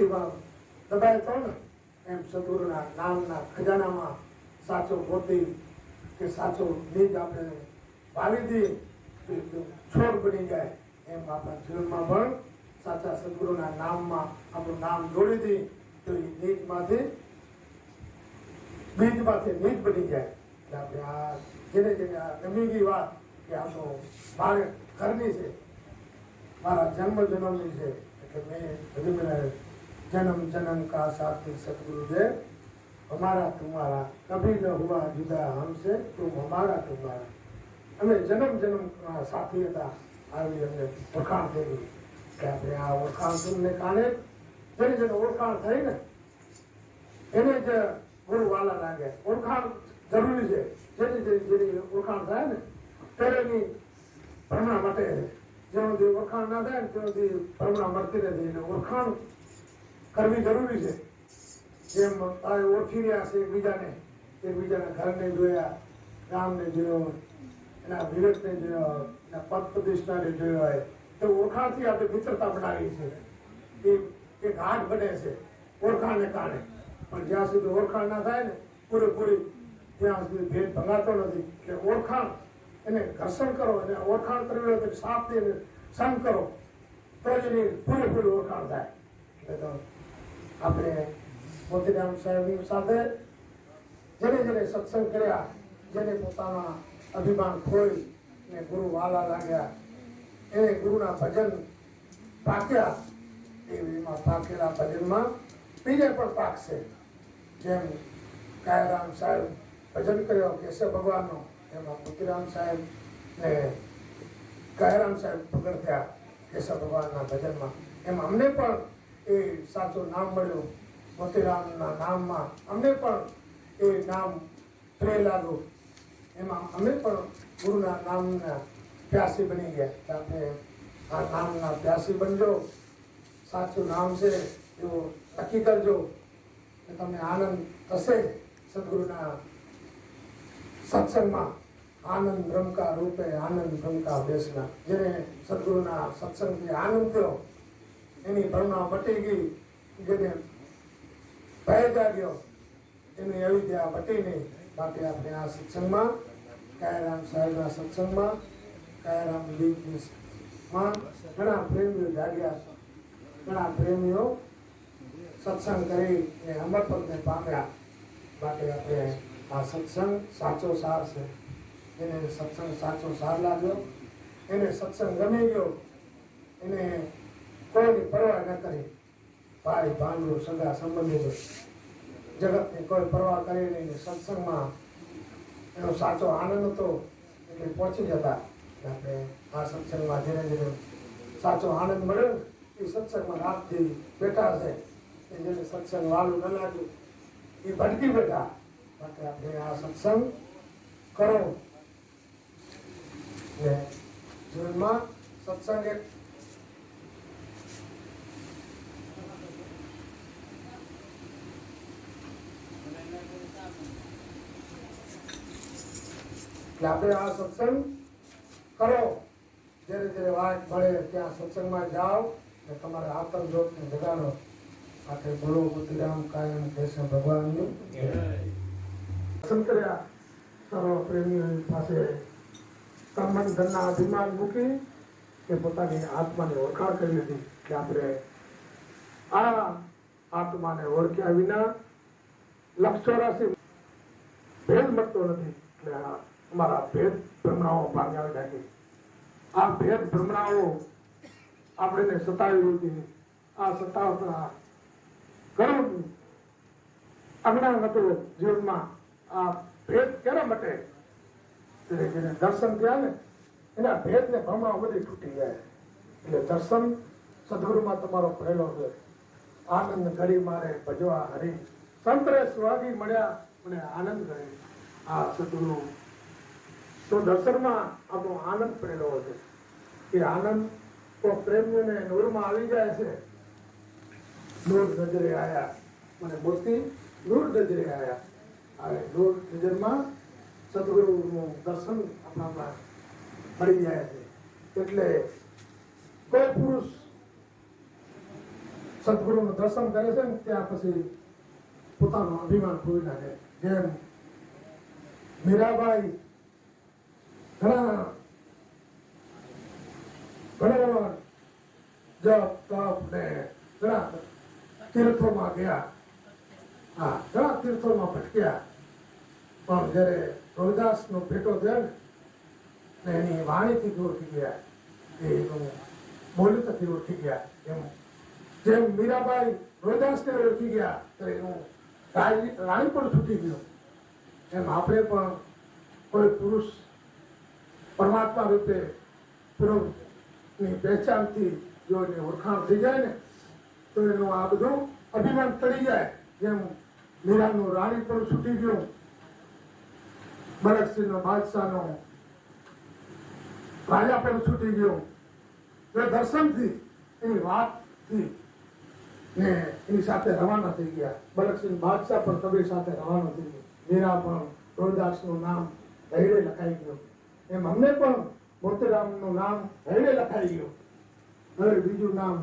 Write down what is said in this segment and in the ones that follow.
ભક્તિભાવ દબાય તો ને એમ સદગુરુના નામના ખજાનામાં સાચો મોતી કે સાચો બીજ આપણે વાવી દઈએ છોડ બની જાય. એમ આપણા જીવનમાં પણ સાચા સદગુરુના નામમાં આપણું નામ જોડી દઈએ તો એ બીજમાંથી બીજમાંથી બીજ બની જાય. એટલે આપણે આ જેને જેને આ ગમી ગઈ વાત કે આપણો મારે ઘરની છે, મારા જન્મ જન્મની છે, એટલે મેં હજુ જન્મ જન્મ કા સાથી સદગુરુદેવ હમારા તુમારા કભી ન હુઆ જુદા હમસે તું હમારા તુમારા અમે જન્મ જન્મ સાથી હતા, આવી અમને ઓળખાણ થઈ કે આપણે આ ઓળખાણ તમને કારણે જેને જેને ઓળખાણ થઈ ને, એને જ ગુરુ વાલા લાગે. ઓળખાણ જરૂરી છે. જેની જેની જેની ઓળખાણ થાય ને તેની ભ્રમણા માટે. જ્યાં સુધી ઓળખાણ ના થાય ને ત્યાં સુધી ભ્રમણા મળતી નથી. એને ઓળખાણ કરવી જરૂરી છે. જેમ આ ઓળખી રહ્યા છે એકબીજાને, એકબીજાના ઘરને જોયા, ગામને જોયો, એના વિવેકને જોયો, એના પદ પ્રતિષ્ઠાને જોયો હોય, તો ઓળખાણથી આપણે મિત્રતા બનાવી છે એ એક ગાંઠ બને છે ઓળખાણને કારણે. પણ જ્યાં સુધી ઓળખાણ ના થાય ને, પૂરેપૂરી ત્યાં સુધી ભેદ ભંગાતો નથી. એટલે ઓળખાણ એને ઘર્ષણ કરો અને ઓળખાણ કરવી હોય તો સાપ એને સંગ કરો. તો જ એની પૂરેપૂરી ઓળખાણ થાય. એટલે આપણે મોતીરામ સાહેબની સાથે જેને જેને સત્સંગ કર્યા, જેને પોતાના અભિમાન ખોઈ ને ગુરુ વાલા લાગ્યા, એને ગુરુના ભજન પાક્યા. એમાં પાકેલા ભજનમાં બીજે પણ પાકશે જેમ કાયરામ સાહેબ ભજન કર્યો, કેશવ ભગવાનનો, એમાં મોતીરામ સાહેબ ને કાયરામ સાહેબ પગડ થયા કેશવ ભગવાનના ભજનમાં. એમ અમને પણ એ સાચું નામ મળ્યું મોતીરામના નામમાં. અમને પણ એ નામ પ્રિય લાગ્યું. એમાં અમે પણ ગુરુના નામના પ્યાસી બની ગયા. કે આપણે આ નામના પ્યાસી બનજો. સાચું નામ છે એવું નક્કી કરજો કે તમને આનંદ થશે સદગુરુના સત્સંગમાં. આનંદ બ્રહ્મકા રૂપે આનંદ બ્રહ્મકા બેસના. જેને સદગુરુના સત્સંગથી આનંદ થયો એની ભરણા મટી ગઈ જેને ભય જાગ્યો એની અવિદ્યા મટી નહીં બાકી આપણે આ સત્સંગમાં, કાયરામ સાહેબના સત્સંગમાં, કાયરામ લીગમાં ઘણા પ્રેમીઓ જાગ્યા ઘણા પ્રેમીઓ સત્સંગ કરી એ અમરપદને પામ્યા. માટે આપણે આ સત્સંગ સાચો સાર છે. એને સત્સંગ સાચો સાર લાગ્યો. એને સત્સંગ ગમી ગયો. એને કોઈની પરવા ન કરી. ભાઈ ભાનનું સગા સંબંધી જગતની કોઈ પરવા કરી નહીં સત્સંગમાં એનો સાચો આનંદ હતો એટલે પહોંચી જતા. આપણે આ સત્સંગમાં ધીરે ધીરે સાચો આનંદ મળ્યો એ સત્સંગમાં રાતથી બેઠા છે. એ જેને સત્સંગ વાલું ન લાગ્યું, એ ભટકી બેઠા. માટે આપણે આ સત્સંગ કરો. ને જીવનમાં સત્સંગ એક એટલે આપણે આ સત્સંગ કરો. જ્યારે જ્યારે વાત મળે ત્યાં સત્સંગમાં જાઓ ને તમારે આતંક જોતને જગાડો. આખે બોલો બુદ્ધિરામ કાયમ કૃષ્ણ ભગવાનનું. કર્યા સર્વ પ્રેમીઓની પાસે તમન ધનના અભિમાન મૂકી કે પોતાની આત્માને ઓળખાણ કરી હતી કે આપણે આ આત્માને ઓળખ્યા વિના લક્ષ ચોરાસી ભેદ મળતો નથી. એટલે આ અમારા ભેદ ભ્રમણાઓ ભાગ્યા નાખી આ ભેદ ભ્રમણાઓ આપણે સતાવી હતી આ સતાવતા ઘણું અજ્ઞાન હતું જીવનમાં. આ ભેદ કેના માટે? દર્શન થયા ને, એના ભેદ ને ભ્રમણાઓ બધી તૂટી જાય. એટલે દર્શન સદગુરુમાં તમારો પહેલો છે. આનંદ ઘડી મારે ભજવા હરી. સંતરે સ્વાગી મળ્યા, મને આનંદ કરે આ સદગુરુ તો દર્શનમાં આપણો આનંદ પડેલો છે એ આનંદ તો પ્રેમીઓને નૂરમાં આવી જાય છે. નૂર નજરે આવ્યા મને મોતી નૂર નજરે આવ્યા હવે નૂર નજરમાં સદગુરુનું દર્શન આપણામાં મળી જાય છે. એટલે કોઈ પુરુષ સદગુરુનું દર્શન કરે છે ને ત્યાં પછી પોતાનું અભિમાન ખોઈ નાખે. જેમ મીરાબાઈ ઘણા ઘણા તપ ને ઘણા તીર્થોમાં ગયા હા ઘણા તીર્થોમાં ભટક્યા પણ જ્યારે રોહિદાસનો ભેટો થયો ને એની વાણીથી થઈ ગયા એનું બોલી થકી ઓળખી ગયા એમ જેમ મીરાબાઈ રોહિદાસને ઓળખી ગયા તો એનું રાણી પણ છૂટી ગયું એમ આપણે પણ કોઈ પુરુષ પરમાત્મા રૂપે પ્રભુની પહેચાનથી જો એને ઓળખાણ થઈ જાય ને, તો એનું આ બધું અભિમાન તળી જાય જેમ મીરાનું રાણી પણ છૂટી ગયું. બરકસિંહનો બાદશાહનો રાજા પણ છૂટી ગયો. એ દર્શનથી એની વાતથી ને એની સાથે રવાના થઈ ગયા. બરકસિંહ બાદશાહ પણ કબીર સાથે રવાના થઈ ગયો. મીરા પણ રોહિદાસનું નામ ધૈર્ય લખાઈ ગયું. એમ અમને પણ મોતીરામનું નામ હૈડે લખાઈ ગયું. હવે બીજું નામ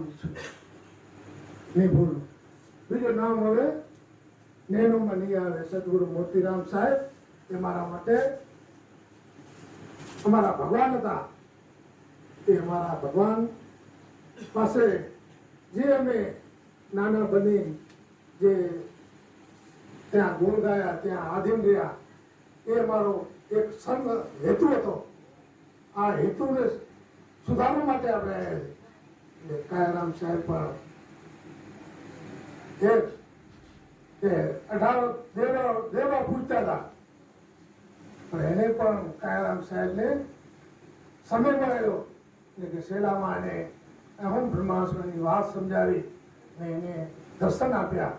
નહીં ભૂલું બીજું નામ હવે નેનુમાં નહીં આવે. સદગુરુ મોતીરામ સાહેબ, એ મારા માટે અમારા ભગવાન હતા. એ અમારા ભગવાન પાસે જે અમે નાના બની, જે ત્યાં ગુણ ગાયા, ત્યાં આધીન રહ્યા, એ અમારો એક સંઘ હેતુ હતો. આ હેતુને સુધારવા માટે આપણે કાયારામ સાહેબ પણ એક કે અઢાર દેવા દેવા પૂછતા હતા. પણ એને પણ કાયારામ સાહેબને સમય મળેલો એટલે કે શેલામાં એને અહમ બ્રહ્માસ્મની વાત સમજાવી અને એને દર્શન આપ્યા.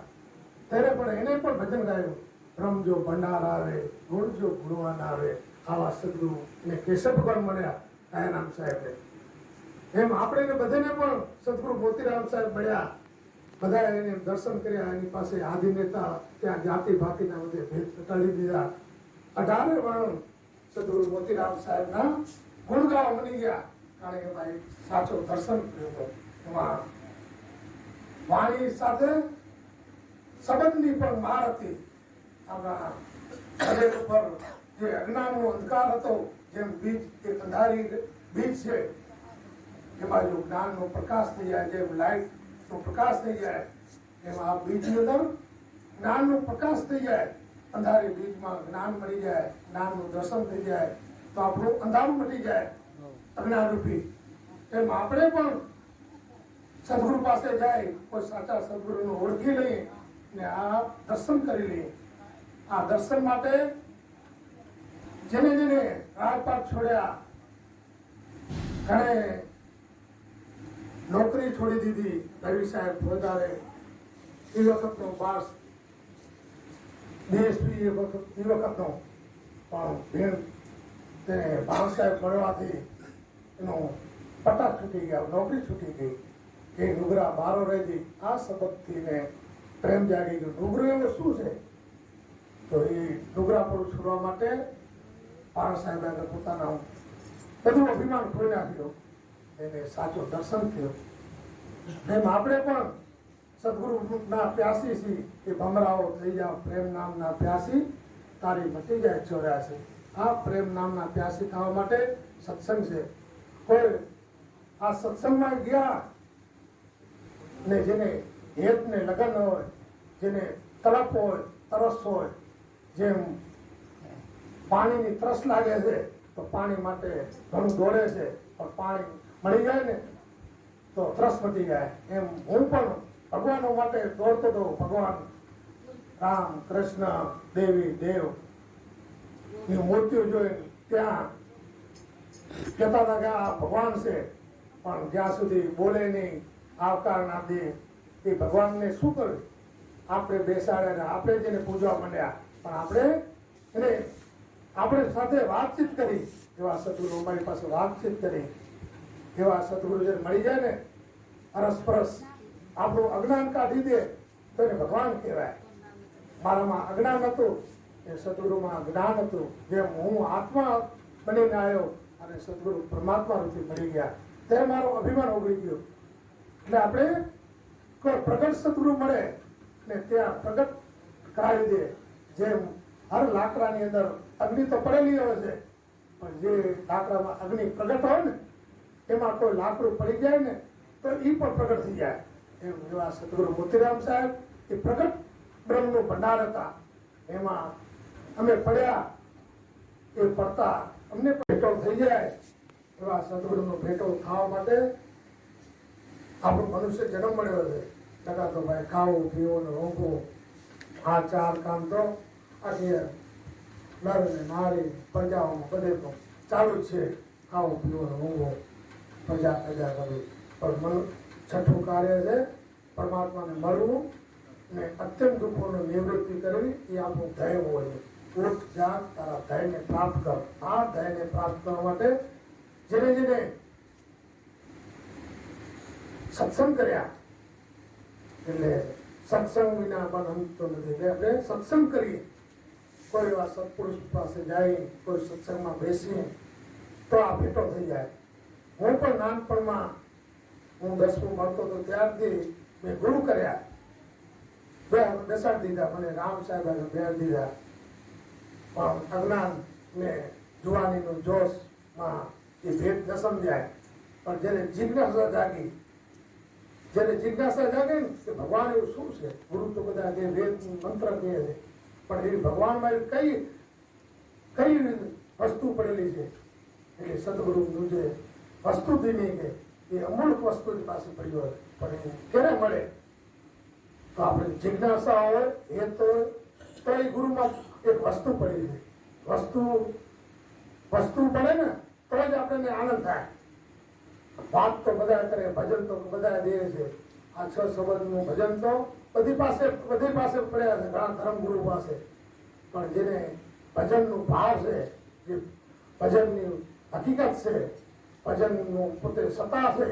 ત્યારે પણ એને પણ ભજન ગાયું. બ્રહ્મ જો ભંડાર આવે ગુણ જો ગુણવાન આવે, આવા સદગુરુ અને કેશવ પણ મળ્યા કાયારામ સાહેબને એમ આપણે બધાને પણ સદગુરુ મોતીરામ સાહેબ મળ્યા. બધા એને દર્શન કર્યા, એની પાસે આદિ નેતા ત્યાં જાતિ ભાતિના બધે ભેદ ઘટાડી દીધા. અઢારે વર્ણ સદગુરુ મોતીરામ સાહેબના ગુણગાવ બની ગયા. કારણ કે એક સાચો દર્શન કર્યો હતો. એમાં વાણી સાથે સંબંધની પણ માર હતી. શરીર ઉપર જે અજ્ઞાનનો અંધકાર હતો, જેમ બીજ, એ અંધારી બીજ છે. એમાં જો જ્ઞાનનો પ્રકાશ થઈ જાય, જેમ લાઈટ નો પ્રકાશ થઈ જાય, એમાં આ બીજની અંદર જ્ઞાનનો પ્રકાશ થઈ જાય. અંધારી બીજમાં જ્ઞાન મળી જાય, જ્ઞાનનું દર્શન થઈ જાય, તો આપણું અંધારું મટી જાય, અજ્ઞાનરૂપી. એમ આપણે પણ સદગુરુ પાસે જાય, કોઈ સાચા સદગુરુને ઓળખી લઈએ ને આ દર્શન કરી લઈએ. આ દર્શન માટે જેને જેને રાજપાટ છોડ્યા, ઘણે નોકરી છોડી દીધી રવિ સાહેબ વધારે. એ વખતનો પાસ દેશની એ વખત એ વખતનો. પણ ભીણ તેને ભાણ સાહેબ મળવાથી એનો પટા છૂટી ગયા, નોકરી છૂટી ગઈ. એ નુગરા બારો રહી આ સબકથી ને પ્રેમ જાગી ગયો. ડુગરો એવું શું છે? તો એ નુગરા પર છોડવા માટે પાણ સાહેબ એને પોતાના બધું અભિમાન ખોઈ નાખ્યો એને સાચો દર્શન થયો. એમ આપણે પણ સદગુરુના પ્યાસી છીએ. કે ભમરાઓ થઈ જાઓ પ્રેમ નામના પ્યાસી. તારી મટી જાય ચોર્યાસી આ પ્રેમ નામના પ્યાસી થવા માટે સત્સંગ છે. કોઈ આ સત્સંગમાં ગયા ને જેને હેત ને લગન હોય, જેને તડપ હોય, તરસ હોય જેમ પાણીની ત્રસ લાગે છે, તો પાણી માટે ઘણું દોડે છે, પણ પાણી મળી જાય ને, તો ત્રસ મટી જાય. એમ હું પણ ભગવાનો માટે દોડતો હતો, ભગવાન રામ કૃષ્ણ, દેવી, દેવની મૂર્તિઓ જોઈ ત્યાં કહેતા હતા કે આ ભગવાન છે, પણ જ્યાં સુધી બોલે નહીં, આવકાર ના દે, એ ભગવાનને શું કરે આપણે બેસાડે આપણે જેને પૂજવા માંડ્યા પણ આપણે એને આપણે સાથે વાતચીત કરી એવા સદગુરુ અમારી પાસે વાતચીત કરી એવા સદગુરુ જે મળી જાય ને અરસપરસ આપણું અજ્ઞાન કાઢી દે, તો એને ભગવાન કહેવાય. મારામાં અજ્ઞાન હતું, એ સદગુરુમાં જ્ઞાન હતું, જેમ હું આત્મા બનીને આવ્યો, અને સદગુરુ પરમાત્મા રૂપે મળી ગયા. તે મારો અભિમાન ઉગડી ગયો. એટલે આપણે કોઈ પ્રગટ સદગુરુ મળે, ને ત્યાં પ્રગટ કરાવી દે. જેમ હર લાકડાની અંદર અગ્નિ તો પડેલી હોય છે. પણ જે લાકડામાં અગ્નિ પ્રગટ હોય ને એમાં કોઈ લાકડું પડી જાય ને, તો એ પણ પ્રગટ થઈ જાય. એમ એવા સદગુરુ મોતીરામ સાહેબ એ પ્રગટ બ્રહ્મનું ભંડાર હતા. એમાં અમે પડ્યા, એ પડતા અમને ભેટો થઈ જાય. એવા સદગુરુનો ભેટો થવા માટે આપણો મનુષ્ય જન્મ મળ્યો છે. ટકા તો ભાઈ ખાવું, પીવું ને રોકવું આ ચાર કામ તો આખી નર ને નારી પ્રજાઓમાં બધે તો ચાલુ જ છે. ખાવું પીવું ઊંઘો પ્રજા પ્રજા કરવી. પણ મન છઠ્ઠું કાર્ય છે પરમાત્માને મળવું ને અત્યંત દુઃખોની નિવૃત્તિ કરવી. એ આપણું ધૈર્ય હોય ઉઠ જાગ તારા ધૈર્યને પ્રાપ્ત કર. આ ધૈર્યને પ્રાપ્ત કરવા માટે જેને જેને સત્સંગ કર્યા, એટલે સત્સંગ વિના પણ અંત નથી. એટલે આપણે સત્સંગ કરીએ. કોઈ એવા સત્પુરુષ પાસે જાય કોઈ સત્સંગમાં બેસીએ તો આ ભેટો થઈ જાય. હું પણ નાનપણમાં, હું દસમું ભણતો હતો ત્યારથી મેં ગુરુ કર્યા. બે બેસાડી દીધા, મને રામ સાહેબ બેસાડી દીધા. પણ અજ્ઞાન ને જુવાનીનું જોશમાં એ ભેદ ન સમજાય. પણ જેને જિજ્ઞાસા જાગી જેને જિજ્ઞાસા જાગે ને કે ભગવાન એવું શું છે? ગુરુ તો બધા જે વેદ મંત્ર કહે છે. પણ એ ભગવાનમાં એવી કઈ કઈ વસ્તુ પડેલી છે? એટલે સદગુરુનું જે વસ્તુ ધીમી કે, એ અમૂલ્ય વસ્તુ પાસે પડ્યું હોય, પણ એ ક્યારે મળે? તો આપણે જિજ્ઞાસા હોય, એ તો ત્રય ગુરુમાં એક વસ્તુ પડી છે. વસ્તુ વસ્તુ પડે ને, તો જ આપણને આનંદ થાય. વાત તો બધા કરે ભજન તો બધા દે છે. આ છ સંબંધનું ભજન તો બધી પાસે બધી પાસે પડ્યા છે, ઘણા ધર્મગુરુ પાસે. પણ જેને ભજનનું ભાવ છે, જે ભજનની હકીકત છે, ભજનનું પોતે સત્તા છે,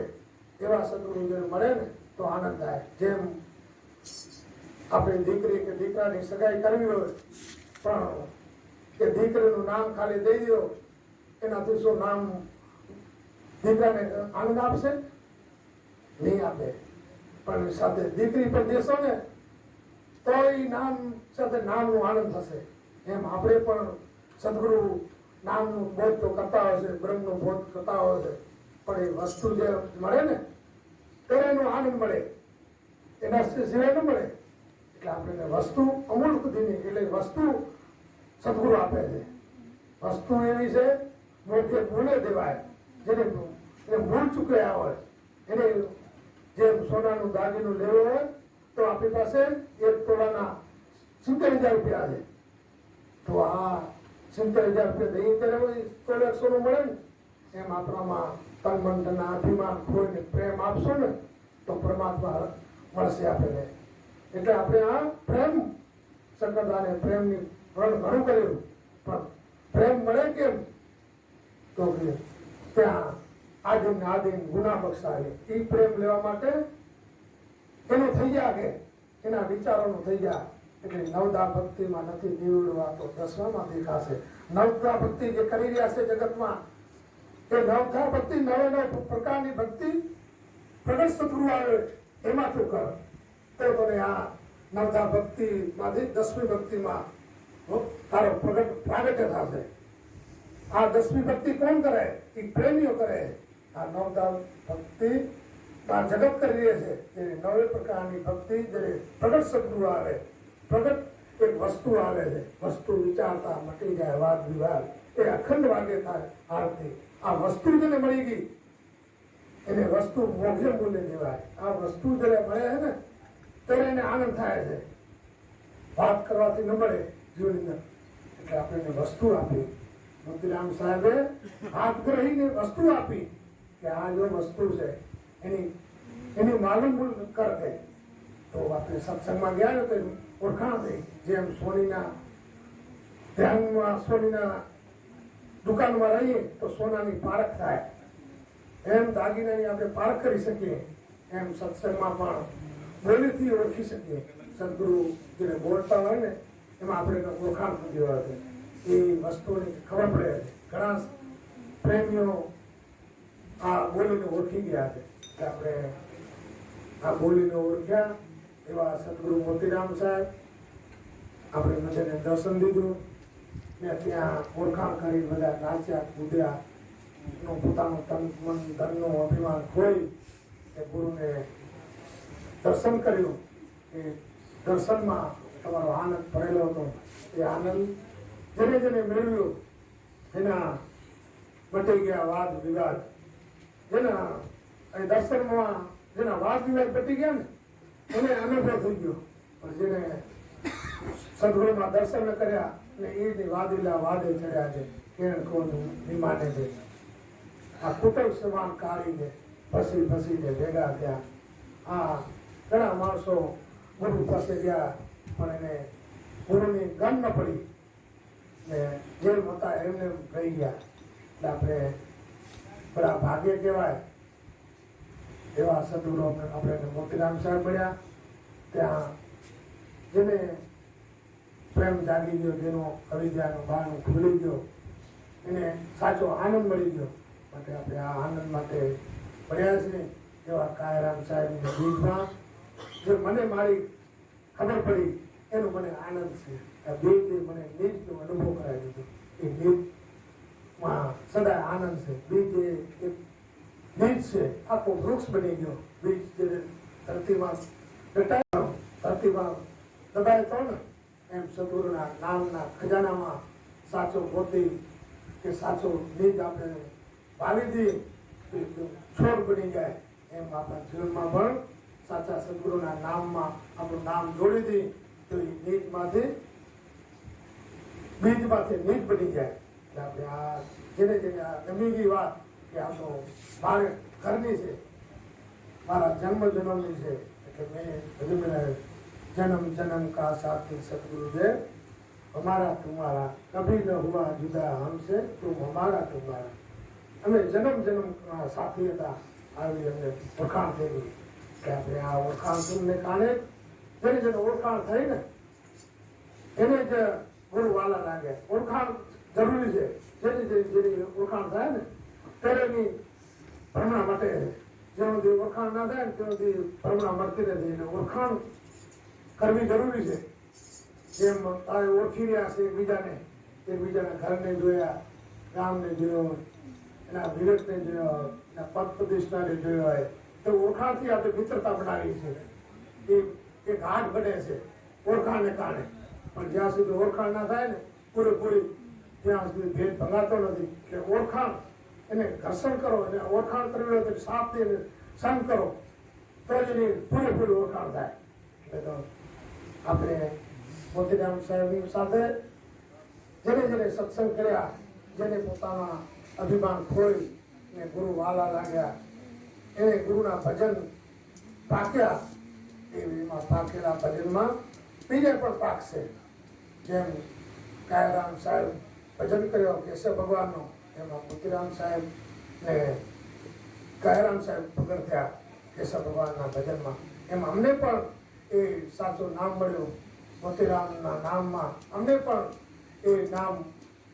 એવા સદગુરુ જેને મળે ને, તો આનંદ થાય. જેમ આપણી દીકરી કે દીકરાની સગાઈ કરવી હોય, પણ કે દીકરીનું નામ ખાલી દઈ દો, એનાથી શું નામ દીકરાને આનંદ આપશે? નહીં આપે. પણ સાથે દીકરી પણ દેશો ને, તોય નામ સાથે નામનો આનંદ થશે. એમ આપણે પણ સદગુરુ નામનું બોધ તો કરતા હોય છે, બ્રહ્મનો બોધ કરતા હોય છે. પણ એ વસ્તુ જે મળે ને ત્યારે એનો આનંદ મળે. એના સિવાય ન મળે. એટલે આપણે વસ્તુ અમૂલ સુધીની એટલે વસ્તુ સદગુરુ આપે છે. વસ્તુ એવી છે, મોટે ભૂલે દેવાય. જેને ભૂલ ચૂક્યા હોય, એને જેમ સોનાનું દાગીનું લેવું હોય, તો આપણી પાસે એક તોલાના સિત્તેર હજાર રૂપિયા છે. તો આ સિત્તેર હજાર રૂપિયા દઈ ત્યારે તોલે સોનું મળે ને, એમ આપણામાં તન મન અભિમાન, ખોઈને પ્રેમ આપશો ને, તો પરમાત્મા મળશે આપણને એટલે આપણે આ પ્રેમ સંકટાને પ્રેમની વર્ણ ઘણું કર્યું. પણ પ્રેમ મળે કેમ? તો ત્યાં આધીન આદિન ગુના બક્ષાવે એ પ્રેમ લેવા માટે એનો થઈ ગયા કે? એના વિચારોનું થઈ ગયા. એટલે નવદા ભક્તિમાં નથી નીવડવા તો દસવામાં દેખાશે. નવદા ભક્તિ જે કરી રહ્યા છે જગતમાં, એ નવદા ભક્તિ નવે નવ પ્રકારની ભક્તિ પ્રગટ સદગુરુ આવે. એમાં તું કર? તો તને આ નવદા ભક્તિમાંથી દસમી ભક્તિમાં તારો પ્રગટ પ્રાગટ્ય થશે. આ દસમી ભક્તિ કોણ કરે? એ પ્રેમીઓ કરે. આ નવદા ભક્તિ આ જગત કરી રહી છે. એ નવે પ્રકારની ભક્તિ જ્યારે પ્રગટ શબ્દો આવે, પ્રગટ એક વસ્તુ આવે છે. વસ્તુ વિચારતા મટી જાય, વાદ વિવાદ, એ અખંડ વાગે થાય, આરતી. આ વસ્તુ જેને મળી ગઈ, એને વસ્તુ મોક્ષે મૂલ્ય દેવાય આ વસ્તુ જ્યારે મળે છે ને, ત્યારે એને આનંદ થાય છે. વાત કરવાથી ન મળે જીવનની અંદર. એટલે આપણે વસ્તુ આપી. મોતીરામ સાહેબે હાથ ગ્રહીને વસ્તુ આપી. કે આ જો વસ્તુ છે, એની એની માલુમ કર દે તો આપણે સત્સંગમાં ગયા ને તો ઓળખાણ થઈ, જેમ સોનીના ધ્યાનમાં, સોનીના દુકાનમાં રહીએ તો સોનાની પારખ થાય. એમ દાગીનાની આપણે પારખ કરી શકીએ, એમ સત્સંગમાં પણ બોલીથી ઓળખી શકીએ. સદગુરુ જેને બોલતા હોય ને, એમાં આપણે એને ઓળખાણ થતી હોય છે એ વસ્તુની ખબર પડે ઘણા પ્રેમીઓ આ બોલીને ઓળખી ગયા છે. કે આપણે આ બોલીને ઓળખ્યા એવા સદગુરુ મોતીરામ સાહેબ. આપણે બધાને દર્શન દીધું. ને ત્યાં ઓળખાણ કરી બધા નાચ્યા, કૂદ્યા. એનું પોતાનું તન, મન તનનું અભિમાન ખોઈ એ ગુરુને દર્શન કર્યું. એ દર્શનમાં તમારો આનંદ ભરેલો હતો. એ આનંદ જેને જેને મેળવ્યો, એના મટી ગયા વાદ વિવાદ. જેના અહીં દર્શનમાં જેના વાદ વિવાદ પતી ગયા ને, એને અનુભવ થઈ ગયો. પણ જેને સદગુરુમાં દર્શન કર્યા ને એ વાદીલા વાદે ચડ્યા છે, કેણ કોણ નિમાને છે. આ કુટુંબ સમાન કાઢીને ફસી ફસીને ભેગા થયા. આ ઘણા માણસો ગુરુ પાસે ગયા, પણ એને ગુરુની ગમ ન પડી ને જેમ હતા એમને રહી ગયા. એટલે આપણે બડા ભાગ્ય કહેવાય. એવા સદગુરુ આપણે મોતીરામ સાહેબ મળ્યા. ત્યાં જેને પ્રેમ જાગી ગયો, જેનો અવિદ્યાનો બારણું ખુલી ગયો, એને સાચો આનંદ મળી ગયો. માટે આપણે આ આનંદ માટે પડ્યા છે એવા કાયરામ સાહેબની બીજમાં જે મને મારી ખબર પડી, એનો મને આનંદ છે. આ બીજે મને નીચનો અનુભવ કરાવી દીધો. એ નીચમાં સદાય આનંદ છે. બીજ એ બીજ છે. આખો વૃક્ષ બની ગયો. બીજ જે ધરતીમાં ઘટાડ્યો ધરતીમાં દબાય તો એમ સદગુરુના નામના ખજાનામાં સાચો મોતી કે સાચો બીજ આપણે વાવી દઈએ છોડ બની જાય. એમ આપણા જીવનમાં પણ સાચા સદગુરુના નામમાં આપણું નામ જોડી દઈએ તો એ નીચમાંથી બીજમાંથી નીચ બની જાય. કે આપણે આ ધીરે ધીરે આ ગમી ગઈ વાત કે આ તો મારે ઘરની છે. મારા જન્મ જન્મની છે. એટલે મેં હજુ મેં જન્મ જન્મ કા સાથી સદગુરુદેવ, અમારા તુમારા કભી ન હુઆ જુદા હમસે તું અમારા તુમારા. અમે જન્મ જન્મ સાથી હતા. આવી અમને ઓળખાણ થઈ ગઈ કે આપણે આ ઓળખાણ તમને કાણે જેને જેને ઓળખાણ થઈ ને, એને જ ગુરુ વાલા લાગે. ઓળખાણ જરૂરી છે. જેની જેની જેની ઓળખાણ થાય ને, તેની ભ્રમણા માટે. જ્યાં સુધી ઓળખાણ ના થાય ને ત્યાં સુધી ભ્રમણા મળતી નથી એને ઓળખાણ કરવી જરૂરી છે. જેમ તારે ઓળખી રહ્યા છે એકબીજાને એકબીજાના ઘરને જોયા, ગામને જોયો, એના વિવેકને જોયો, એના પદ પ્રતિષ્ઠાને જોયો હોય, તો ઓળખાણથી આપણે મિત્રતા બનાવી છે. એ એ ઘાટ બને છે ઓળખાણને કારણે. પણ જ્યાં સુધી ઓળખાણ ના થાય ને, પૂરેપૂરી ત્યાં સુધી ભેદ ભંગાતો નથી. કે ઓળખાણ એને ઘર્ષણ કરો, એને ઓળખાણ કરવી હોય તો સાપથી એને સંગ કરો, તો જ એની પૂરેપૂરી ઓળખાણ થાય. એટલે તો આપણે મોતીરામ સાહેબની સાથે જેને જેને સત્સંગ કર્યા, જેને પોતાના અભિમાન ખોઈ ને ગુરુ વાલા લાગ્યા, એને ગુરુના ભજન પાક્યા એમાં પાકેલા ભજનમાં બીજે પણ પાકશે. જેમ કાયરામ સાહેબ ભજન કર્યો, કેશવ ભગવાનનો, એમાં મોતીરામ સાહેબ ને કાયરામ સાહેબ પ્રગટ થયા કેશવ ભગવાનના ભજનમાં. એમ અમને પણ એ સાચું નામ મળ્યું મોતીરામના નામમાં. અમને પણ એ નામ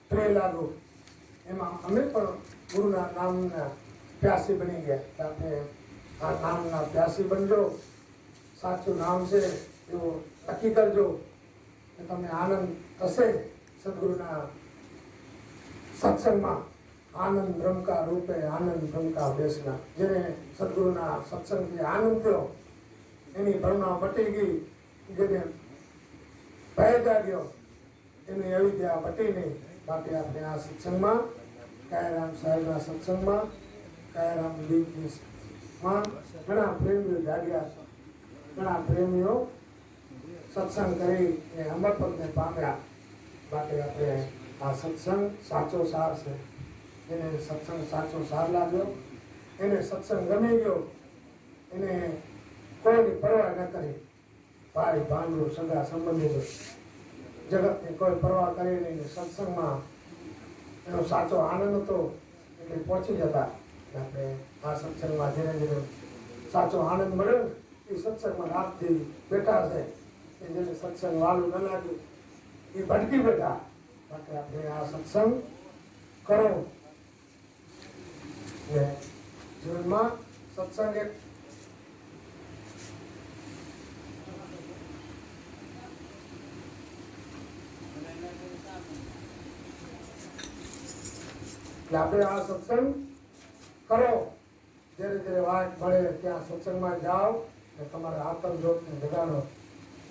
પ્રિય લાગ્યું. એમાં અમે પણ ગુરુના નામના પ્યાસી બની ગયા. આપણે આ નામના પ્યાસી બનજો, સાચું નામ છે એવું નક્કી કરજો, કે તમને આનંદ થશે સદગુરુના સત્સંગમાં આનંદ ભ્રમકા રૂપે આનંદ ભ્રમકા બેસના જેને સદગુરુના સત્સંગથી આનંદ થયો, એની ભ્રમણા મટી ગઈ, જેને ભય જાગ્યો એની અવિદ્યા મટી નહીં બાકી આપણે આ સત્સંગમાં, કાયરામ સાહેબના સત્સંગમાં, કાયરામ દીપમાં ઘણા પ્રેમીઓ જાગ્યા. ઘણા પ્રેમીઓ સત્સંગ કરી એ અમરપદને પામ્યા. બાકી આપણે આ સત્સંગ સાચો સાર છે. એને સત્સંગ સાચો સાર લાગ્યો. એને સત્સંગ ગમી ગયો, એને કોઈની પરવા ન કરી. ભાઈ ભાંડું સગા સંબંધિત જગતની કોઈ પરવા કરી નહીં સત્સંગમાં એનો સાચો આનંદ હતો એટલે પહોંચી જતા. આપણે આ સત્સંગમાં ધીરે ધીરે સાચો આનંદ મળ્યો. એ સત્સંગમાં રાતથી બેઠા છે. એ જેને સત્સંગ વાલું ન લાગ્યું, એ ભટકી બેઠા. માટે આપણે આ સત્સંગ કરો. જીવનમાં સત્સંગ એક આપણે આ સત્સંગ કરો. ધીરે ધીરે વાત મળે ત્યાં સત્સંગમાં જાઓ ને તમારે આતંક જોતને જગાડો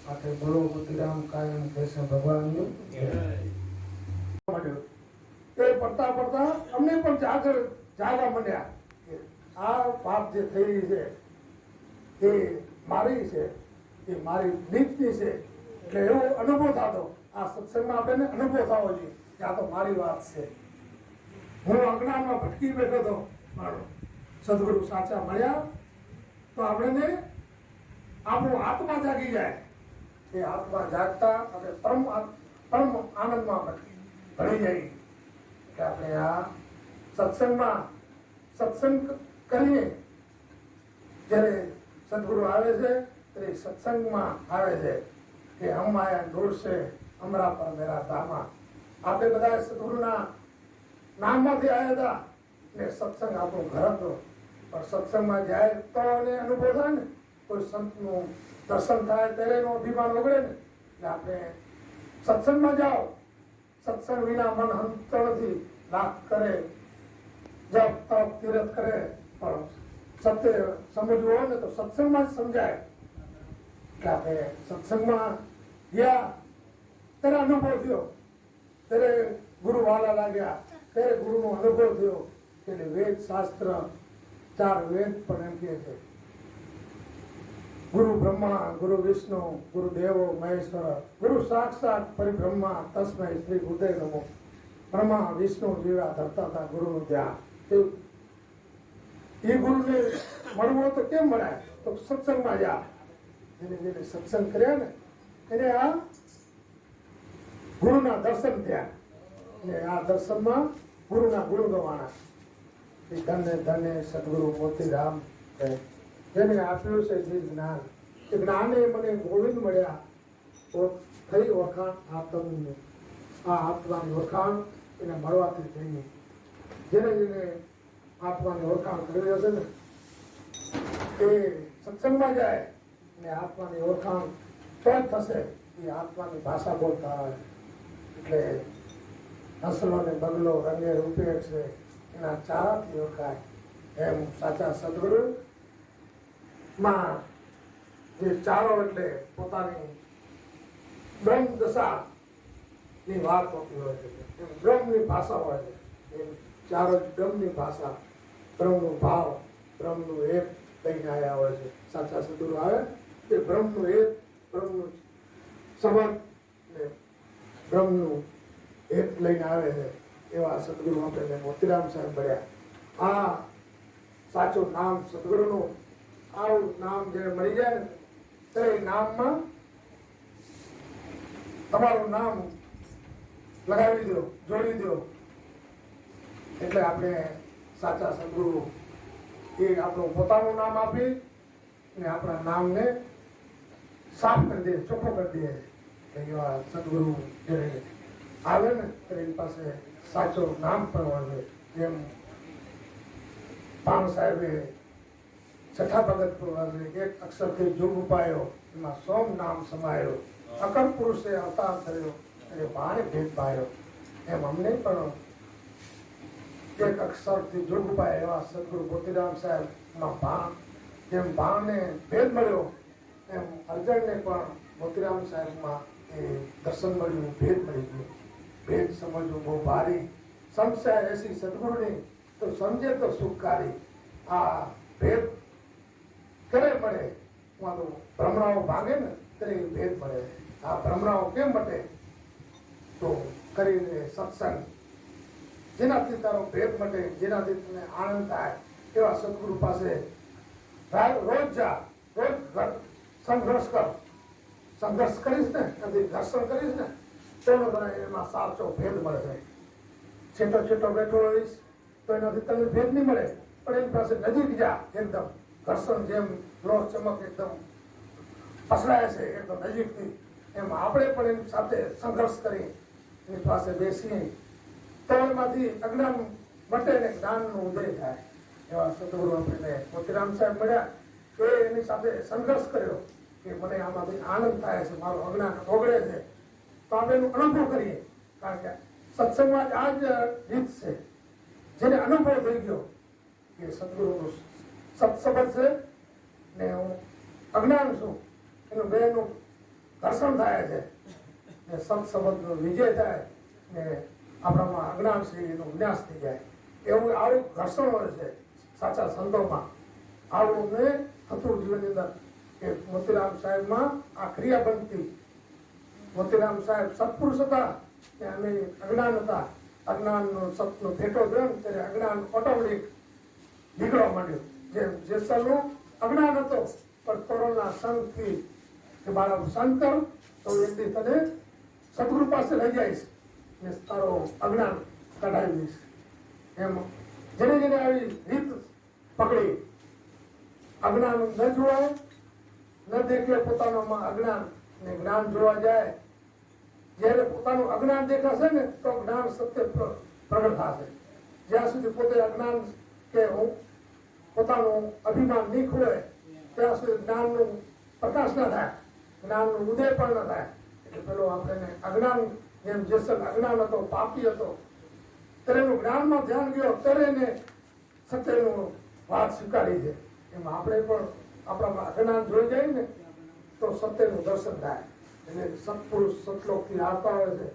આખરે બોલો બુદ્ધિરામ કાયમ કૃષ્ણ ભગવાનનું. પડતા પડતા અમને પણ જાગર જાગવા માંડ્યા કે આ પાપ જે થઈ રહી છે, એ મારી છે, એ મારી નીચની છે. એટલે એવો અનુભવ થતો. આ સત્સંગમાં આપણને અનુભવ થવો જોઈએ કે આ તો મારી વાત છે. હું અજ્ઞાનમાં ભટકી બેઠો હતો. મારો સદગુરુ સાચા મળ્યા તો આપણને આપણું આત્મા જાગી જાય. એ આત્મા જાગતા આપણે પરમ પરમ આનંદમાં ભટકી ભળી જાય. એટલે આપણે આ સત્સંગમાં સત્સંગ કરીએ. જ્યારે સદગુરુ આવે છે, ત્યારે સત્સંગમાં આવે છે કે હમ આયા નૂર છે અમરા પર મેરા ધામા. આપણે બધા સદગુરુના નામમાંથી આવ્યા હતા ને સત્સંગ આપણું ઘર હતો. પણ સત્સંગમાં જાય તો અને અનુભવ થાય ને. કોઈ સંતનું દર્શન થાય ત્યારે એનો અભિમાન ઓગળે ને. એટલે આપણે સત્સંગમાં જાઓ. સત્સંગ વિના મન નથી લાખ કરે, જપ તપ તીરથ કરે, પણ સત્ય સમજવું હોય ને તો સત્સંગમાં જ સમજાય. કે આપણે સત્સંગમાં ગયા, ત્યારે અનુભવ થયો. ત્યારે ગુરુ વાલા લાગ્યા, ત્યારે ગુરુનો અનુભવ થયો. એટલે વેદ શાસ્ત્ર ચાર વેદ પણ એમ કહે છે. ગુરુ બ્રહ્મા, ગુરુ વિષ્ણુ, ગુરુ દેવો, મહેશ્વર, ગુરુ સાક્ષાત પરિબ્રહ્મા તસ્મય શ્રી ગુરુદે નમો. બ્રહ્મા, વિષ્ણુ, જીવા ધરતા હતા ગુરુનું ધ્યાન. એ ગુરુને મળવો તો કેમ મળે તો સત્સંગમાં જા. જેને જેને સત્સંગ કર્યા ને, એને આ ગુરુના દર્શન થયા. ને આ દર્શનમાં ગુરુના ગુરુ ગવાણા. એ ધન્ય ધન્ય સદગુરુ મોતીરામ. જેને આપ્યું છે જે જ્ઞાન. એ જ્ઞાને મને ગોવિંદ મળ્યા. થઈ વખાણ આત્મની આ આત્માની વખાણ એને મળવાથી થઈ જેને જેને આત્માની ઓળખાણ કરી હશે ને, એ સત્સંગમાં જાય ને આત્માની ઓળખાણ કેમ થશે, એ આત્માની ભાષા બોલતા હોય. એટલે હસલો ને બગલો રંગે રૂપે છે, એના ચારાથી ઓળખાય. એમ સાચા સદગુરુ માં જે ચારો એટલે પોતાની બ્રહ્મ દશા ની વાત હોતી હોય છે. બ્રહ્મની ભાષા હોય છે. એમ ચારો બ્રહ્મની ભાષા, બ્રહ્મનો ભાવ, બ્રહ્મનું એક લઈને આવ્યા હોય છે. સાચા સદગુરુ આવે તે બ્રહ્મનું એક બ્રહ્મનું સમર્થ ને બ્રહ્મનું એક લઈને આવે છે. એવા સદગુરુ આપણે મોતીરામ સાહેબ ભર્યા આ સાચું નામ સદગુરુનું આવું નામ જે મળી જાય તે એ નામમાં તમારું નામ લગાવી દો, જોડી દો. એટલે આપણે સાચા સદગુરુ એ આપણું પોતાનું નામ આપી ને આપણા નામને સાફ કરી દે, ચોખ્ખો કરી દે. એવા સદગુરુ જ્યારે આવે ને એની પાસે સાચો નામ પણ આવે એમ પાણ સાહેબે છઠ્ઠા ભગત પૂર્વાને એક અક્ષરથી જુગ ઉપાયો. એમાં સોમ નામ સમાયો. અકર પુરુષે અવતાર થયો અને બાણે ભેદ પાયો. એમ અમને પણ એક અક્ષરથી જુગ ઉપાય એવા સદગુરુ મોતીરામ સાહેબ એમાં ભાણ જેમ ભાણને ભેદ મળ્યો, એમ અર્જણને પણ મોતીરામ સાહેબમાં એ દર્શન મળ્યું, ભેદ મળી ગયું. ભેદ સમજવું બહુ ભારી. સમસ્યા એસી સદગુરુની તો સમજે તો સુખકારી. આ ભેદ ક્યારે પડે. મારો ભ્રમણાઓ ભાગે ને ત્યારે ભેદ મળે આ ભ્રમણાઓ કેમ મટે તો કરીને સત્સંગ. જેનાથી તારો ભેદ મટે જેનાથી તને આનંદ થાય, એવા સદગુરુ પાસે રોજ જા, રોજ સંઘર્ષ કર. સંઘર્ષ કરીશ ને નથી દર્શન કરીશ ને તેનો તને એમાં સાચો ભેદ મળે છે. છેટો છેટો બેઠો હોઈશ તો એનાથી તને ભેદ નહીં મળે. પણ એની પાસે નજીક જા, એકદમ. ઘર્ષણ જેમ લોહ ચમક એકદમ પસરાય છે, એકદમ નજીકથી. એમ આપણે પણ એની સાથે સંઘર્ષ કરી, એની પાસે બેસીએ તો એમાંથી અજ્ઞાન મટે ને જ્ઞાનનો ઉદય થાય. એવા સદગુરુ આપણને મોતીરામ સાહેબ મળ્યા કે એની સાથે સંઘર્ષ કર્યો કે મને આમાંથી આનંદ થાય છે, મારું અજ્ઞાન ઓગળે છે. તો આપણે એનું અનુભવ કરીએ, કારણ કે સત્સંગમાં આ જ રીત છે. જેને અનુભવ થઈ ગયો કે સદગુરુનું સત્સબદ છે ને હું અજ્ઞાન છું એનું બેનું ઘર્ષણ થાય છે ને સત્સબદનો વિજય થાય ને આપણામાં અજ્ઞાન શ્રીનો વિનાશ થઈ જાય એવું આવું ઘર્ષણ હોય છે સાચા સંતોમાં આવું મેં હતું જીવનની અંદર કે મોતીરામ સાહેબમાં આ ક્રિયા બનતી મોતીરામ સાહેબ સત્પુરુષ હતા કે અમે અજ્ઞાન હતા અજ્ઞાનનો સપનો ભેટો ને ત્યારે અજ્ઞાન ઓટોમેટિક નીકળવા માંડ્યું જે જેસલનું અજ્ઞાન હતો, પણ કોરોના સંતથી કે મારા સંકર તો એથી તને સદગુરુ પાસે લઈ જઈશ ને તારો અજ્ઞાન કઢાવી દઈશ એમ જેને જેને આવી રીત પકડી, અજ્ઞાન ન જોવાય, ન દેખે પોતાનામાં અજ્ઞાન ને જ્ઞાન જોવા જાય. જ્યારે પોતાનું અજ્ઞાન દેખાશે ને, તો જ્ઞાન સત્ય પ્ર- પ્રગટ થશે. જ્યાં સુધી પોતે અજ્ઞાન કે હું પોતાનું અભિમાન નહીં ખુલે, ત્યાં સુધી જ્ઞાનનું પ્રકાશ ન થાય, જ્ઞાનનું ઉદય પણ ન થાય. એટલે પેલો આપણે અજ્ઞાન, જેમ જેસલ અજ્ઞાન હતો, પાપી હતો ત્યારે એનું જ્ઞાનમાં ધ્યાન ગયો, ત્યારે એને સત્યનું વાત સ્વીકારી છે. એમ આપણે પણ આપણામાં અજ્ઞાન જોઈ જાય ને, તો સત્યનું દર્શન થાય. એટલે સત્પુરુષ સતલોકથી આવતા હોય છે.